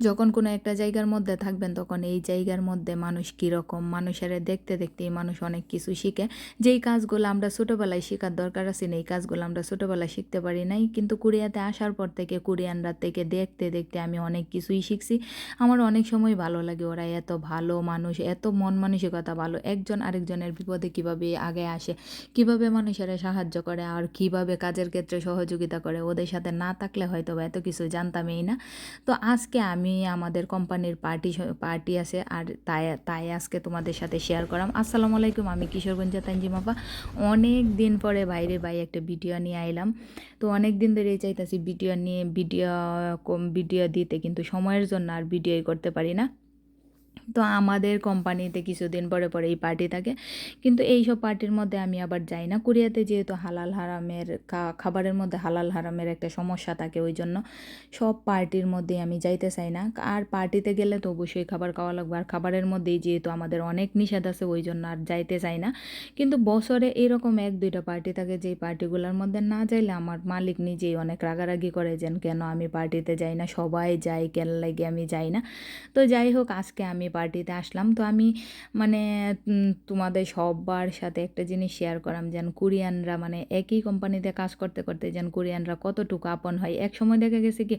যখন কোনো একটা জায়গার মধ্যে থাকবেন, তখন এই জায়গার মধ্যে মানুষ কীরকম, মানুষের দেখতে দেখতেই মানুষ অনেক কিছু শিখে। যেই কাজগুলো আমরা ছোটোবেলায় শেখার দরকার আছে এই কাজগুলো আমরা ছোটোবেলায় শিখতে পারি নাই। কিন্তু কোরিয়াতে আসার পর থেকে কোরিয়ানরা থেকে দেখতে দেখতে আমি অনেক কিছুই শিখছি। আমার অনেক সময় ভালো লাগে ওরা এত ভালো মানুষ, এত মন মানসিকতা ভালো। একজন আরেকজনের বিপদে কীভাবে আগে আসে, কীভাবে মানুষেরা সাহায্য করে আর কীভাবে কাজের ক্ষেত্রে সহযোগিতা করে, ওদের সাথে না থাকলে হয়তো এত কিছু জানতামই না। তো আজকে আমি আমাদের কোম্পানির পার্টি পার্টি আছে আর তাই তাই আজকে তোমাদের সাথে শেয়ার করাম। আসসালামু আলাইকুম, আমি কিশোরগঞ্জ তানজিমাপা অনেক দিন পরে বাইরে ভাই একটা ভিডিও নিয়ে আইলাম। তো অনেক দিন ধরে চাইতেছি ভিডিও নিয়ে ভিডিও ভিডিও দিতে, কিন্তু সময়ের জন্য আর ভিডিওই করতে পারি না। তো আমাদের কোম্পানিতে কিছুদিন পরে পরে এই পার্টি থাকে। কিন্তু এই সব পার্টির মধ্যে আমি আবার যাই না। কোরিয়াতে যেহেতু হালাল হারামের খাবারের মধ্যে হালাল হারামের একটা সমস্যা থাকে ওই জন্য সব পার্টির মধ্যে আমি যাইতে চাই না। আর পার্টিতে গেলে তো অবশ্যই খাবার খাওয়া লাগবে। আর খাবারের মধ্যেই যেহেতু আমাদের অনেক নিষেধ আছে ওই জন্য আর যাইতে চাই না। কিন্তু বছরে এরকম এক, দুইটা পার্টি থাকে যেই পার্টিগুলোর মধ্যে না যাইলে আমার মালিক নিজেই অনেক রাগারাগি করে যেন কেন আমি পার্টিতে যাই না। সবাই যাই, কেন লাগে আমি যাই না। তো যাই হোক, আজকে আমি পার্টিতে আসলাম। তো আমি মানে তোমাদের সবার সাথে একটা জিনিস শেয়ার করাম যেন কোরিয়ানরা মানে একই কোম্পানিতে কাজ করতে করতে যেন কোরিয়ানরা কতটুকু আপন হয়। এক সময় দেখা গেছে কি,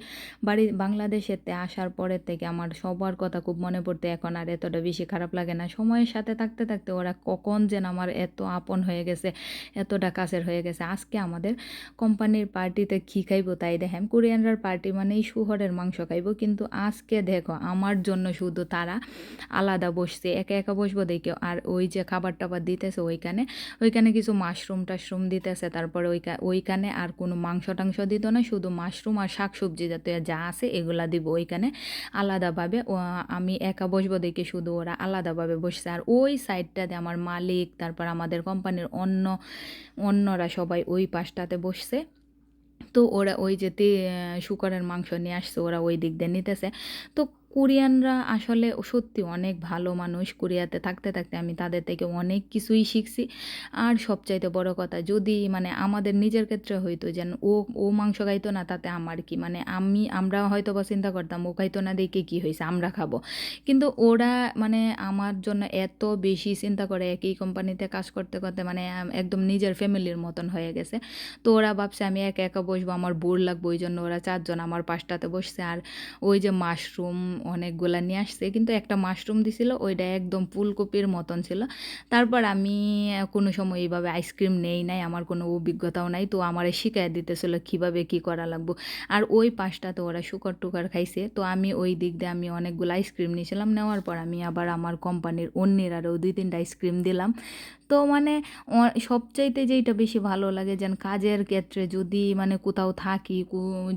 বাড়ি, বাংলাদেশেতে আসার পরের থেকে আমার সবার কথা খুব মনে পড়তে, এখন আর এতটা বেশি খারাপ লাগে না। সময়ের সাথে থাকতে থাকতে ওরা কখন যেন আমার এত আপন হয়ে গেছে, এতটা কাছের হয়ে গেছে। আজকে আমাদের কোম্পানির পার্টিতে কী খাইবো তাই দেখেন, কোরিয়ানরার পার্টি মানেই শুহরের মাংস খাইবো। কিন্তু আজকে দেখো, আমার জন্য শুধু তারা আলাদা বসছে, একা একা বসবো দেখে। আর ওই যে খাবার টাবার দিতেছে ওইখানে ওইখানে কিছু মাশরুম টাশরুম দিতেছে, তারপরে ওই ওইখানে আর কোনো মাংস টাংস দিত না, শুধু মাশরুম আর শাক সবজি জাতীয় যা আছে এগুলা দিব ওইখানে আলাদাভাবে। আমি একা বসবো দেখে, শুধু ওরা আলাদাভাবে বসছে। আর ওই সাইডটাতে আমার মালিক, তারপর আমাদের কোম্পানির অন্য, অন্যরা সবাই ওই পাশটাতে বসছে। তো ওরা ওই যে তে শুকরের মাংস নিয়ে আসছে, ওরা ওই দিক দিয়ে নিতেছে। তো কোরিয়ানরা আসলে সত্যি অনেক ভালো মানুষ। কোরিয়াতে থাকতে থাকতে আমি তাদের থেকে অনেক কিছুই শিখছি। আর সবচাইতে বড় কথা, যদি মানে আমাদের নিজের ক্ষেত্রে হইতো যেন ও ও মাংস খাইতো না, তাতে আমার কি? মানে আমি, আমরা হয়তো বা চিন্তা করতাম, ও খাইতো না দেখে কী হয়েছে আমরা খাব। কিন্তু ওরা মানে আমার জন্য এত বেশি চিন্তা করে, একই কোম্পানিতে কাজ করতে করতে মানে একদম নিজের ফ্যামিলির মতন হয়ে গেছে। তো ওরা ভাবছে, আমি একা একা বসবো, আমার বোর লাগবো, ওই জন্য ওরা চারজন আমার পাশটাতে বসছে। আর ওই যে মাশরুম অনেকগুলা নিয়ে আসছে, কিন্তু একটা মাশরুম দিছিল, ওইটা একদম ফুলকপির মতন ছিল। তারপর আমি কোনো সময় এইভাবে আইসক্রিম নেই নাই, আমার কোনো অভিজ্ঞতাও নাই, তো আমার শিকায় দিতেছিল কীভাবে কী করা লাগবো। আর ওই পাশটাতে ওরা শুকর টুকার খাইছে, তো আমি ওই দিক দিয়ে আমি অনেকগুলো আইসক্রিম নিয়েছিলাম, নেওয়ার পর আমি আবার আমার কোম্পানির অন্যের আরও দুই তিনটা আইসক্রিম দিলাম। তো মানে সবচাইতে যেইটা বেশি ভালো লাগে যেন কাজের ক্ষেত্রে যদি মানে কোথাও থাকি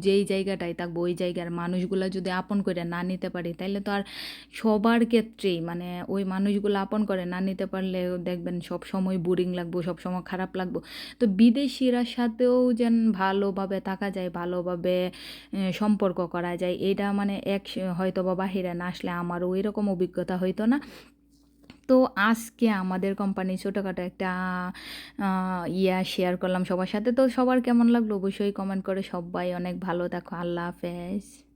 যেই জায়গাটায় থাকব, ওই জায়গার মানুষগুলো যদি আপন করে না নিতে পারি। তাইলে তো আর সবার ক্ষেত্রেই মানে ওই মানুষগুলো আপন করে না নিতে পারলে দেখবেন সব সময় বোরিং লাগবো, সব সময় খারাপ লাগবো। তো বিদেশিরা সাথেও যেন ভালোভাবে থাকা যায়, ভালোভাবে সম্পর্ক করা যায়, এটা মানে এক হয়তো বা বাহিরে না আসলে আমারও ওই রকম অভিজ্ঞতা হইতো না। তো আজকে আমাদের কোম্পানি ছোটোখাটো একটা ইয়া শেয়ার করলাম সবার সাথে। তো সবার কেমন লাগল? অবশ্যই কমেন্ট করে সবাই অনেক ভালো দেখো আল্লাহ হাফেজ।